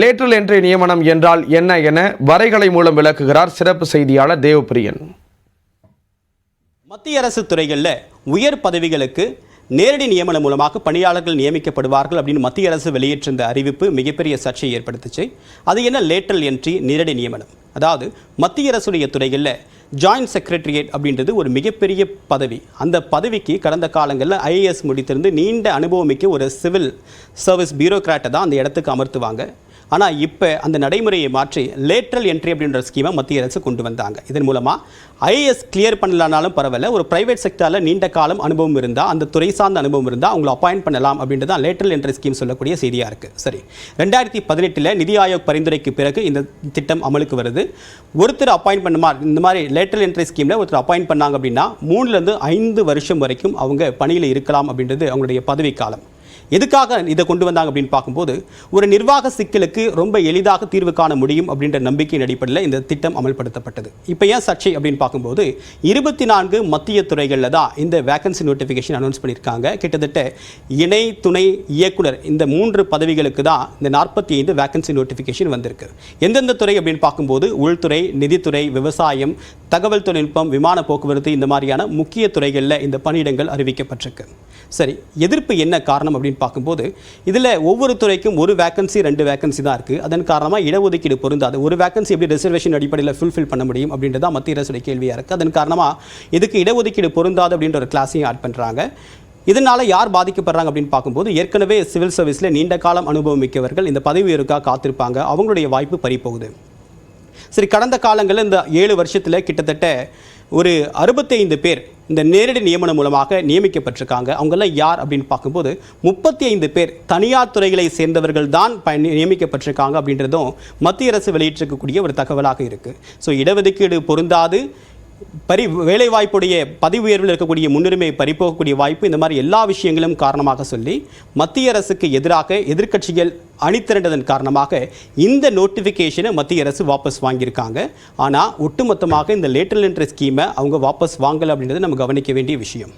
Lateral entry நியமனம் என்றால் என்ன என வரைகலை மூலம் விளக்குகிறார் சிறப்பு செய்தியாளர் தேவப்பிரியன். மத்திய அரசு துறைகளில் உயர் பதவிகளுக்கு நேரடி நியமனம் மூலமாக பணியாளர்கள் நியமிக்கப்படுவார்கள் அப்படின்னு மத்திய அரசு வெளியிட்டிருந்த அறிவிப்பு மிகப்பெரிய சர்ச்சையை ஏற்படுத்துச்சு. அது என்ன லேட்டரல் என்ட்ரி நேரடி நியமனம்? அதாவது மத்திய அரசுடைய துறைகளில் ஜாயின்ட் செக்ரட்டரியேட் அப்படின்றது ஒரு மிகப்பெரிய பதவி. அந்த பதவிக்கு கடந்த காலங்களில் ஐஏஎஸ் முடித்திருந்து நீண்ட அனுபவமிக்க ஒரு சிவில் சர்வீஸ் பியூரோக்ராட்டை தான் அந்த இடத்துக்கு அமர்த்துவாங்க. ஆனால் இப்போ அந்த நடைமுறையை மாற்றி லேட்ரல் என்ட்ரி அப்படின்ற ஸ்கீமை மத்திய அரசு கொண்டு வந்தாங்க. இதன் மூலமாக ஐஏஎஸ் கிளியர் பண்ணலனாலும் பரவாயில்ல. ஒரு பிரைவேட் செக்டரில் நீண்ட காலம் அனுபவம் இருந்தால் அந்த துறை சார்ந்த அனுபவம் இருந்தால் அவங்கள அப்பாயின்ட் பண்ணலாம் அப்படின்றது தான் லேட்ரல் என்ட்ரி ஸ்கீம் சொல்லக்கூடிய செய்தியாக இருக்குது சரி. ரெண்டாயிரத்தி பதினெட்டில் நிதி ஆயோக் பரிந்துரைக்கு பிறகு இந்த திட்டம் அமலுக்கு வருது. ஒருத்தர் அப்பாயின்ட் பண்ணுமா இந்த மாதிரி லேட்டரல் என்ட்ரி ஸ்கீமில் ஒருத்தர் அப்பாயின்ட் பண்ணாங்க அப்படின்னா மூணுலேருந்து ஐந்து வருஷம் வரைக்கும் அவங்க பணியில் இருக்கலாம் அப்படின்றது அவங்களுடைய பதவி காலம் எதுக்காக இதை கொண்டு வந்தாங்க அப்படின்னு பார்க்கும்போது ஒரு நிர்வாக சிக்கலுக்கு ரொம்ப எளிதாக தீர்வு காண முடியும் அப்படின்ற நம்பிக்கையின் அடிப்படையில் இந்த திட்டம் அமல்படுத்தப்பட்டது. இப்போ ஏன் சர்ச்சை அப்படின்னு பார்க்கும்போது இருபத்தி நான்கு மத்திய துறைகளில் தான் இந்த வேகன்சி நோட்டிஃபிகேஷன் அனௌன்ஸ் பண்ணியிருக்காங்க. கிட்டத்தட்ட இணை துணை இயக்குனர் இந்த மூன்று பதவிகளுக்கு தான் இந்த நாற்பத்தி ஐந்து வேகன்சி நோட்டிஃபிகேஷன் வந்திருக்கு. எந்தெந்த துறை அப்படின்னு பார்க்கும்போது உள்துறை நிதித்துறை விவசாயம் தகவல் தொழில்நுட்பம் விமான போக்குவரத்து இந்த மாதிரியான முக்கிய துறைகளில் இந்த பணியிடங்கள் அறிவிக்கப்பட்டிருக்கு. சரி எதிர்ப்பு என்ன காரணம் அப்படின்னு பார்க்கும்போது இதில் ஒவ்வொரு துறைக்கும் ஒரு வேகன்சி ரெண்டு வேகன்சி தான் இருக்குது அதன் காரணமாக இடஒதுக்கீடு பொருந்தாது. ஒரு வேகன்சி எப்படி ரிசர்வேஷன் அடிப்படையில் ஃபுல்ஃபில் பண்ண முடியும் அப்படின்றது தான் மத்திய அரசுடைய கேள்வியாக இருக்குது அதன் காரணமாக இதுக்கு இடஒதுக்கீடு பொருந்தாது அப்படின்ற ஒரு கிளாஸையும் ஆட் பண்ணுறாங்க இதனால் யார் பாதிக்கப்படுறாங்க அப்படின்னு பார்க்கும்போது ஏற்கனவே சிவில் சர்வீஸில் நீண்ட காலம் அனுபவம் மிக்கவர்கள் இந்த பதவி உயர்வுக்காக காத்திருப்பாங்க. அவங்களுடைய வாய்ப்பு பறிப்போகுது சரி கடந்த காலங்களில் இந்த ஏழு வருஷத்தில் கிட்டத்தட்ட ஒரு அறுபத்தைந்து பேர் இந்த நேரடி நியமனம் மூலமாக நியமிக்கப்பட்டிருக்காங்க. அவங்கெல்லாம் யார் அப்படின்னு பார்க்கும்போது முப்பத்தி ஐந்து பேர் தனியார் துறைகளை சேர்ந்தவர்கள் தான் பயன் நியமிக்கப்பட்டிருக்காங்க அப்படின்றதும் மத்திய அரசு வெளியிட்டிருக்கக்கூடிய ஒரு தகவலாக இருக்குது ஸோ இடஒதுக்கீடு பொருந்தாது. பரி வேலைவாய்ப்புடைய பதவி உயர்வில் இருக்கக்கூடிய முன்னுரிமை பறிப்போகக்கூடிய வாய்ப்பு இந்த மாதிரி எல்லா விஷயங்களும் காரணமாக சொல்லி மத்திய அரசுக்கு எதிராக எதிர்க்கட்சிகள் அணித்திரண்டதன் காரணமாக இந்த நோட்டிஃபிகேஷனை மத்திய அரசு வாபஸ் வாங்கியிருக்காங்க. ஆனால் ஒட்டுமொத்தமாக இந்த லேட்டரல் என்ட்ரி ஸ்கீமை அவங்க வாபஸ் வாங்கலை அப்படின்றது நம்ம கவனிக்க வேண்டிய விஷயம்.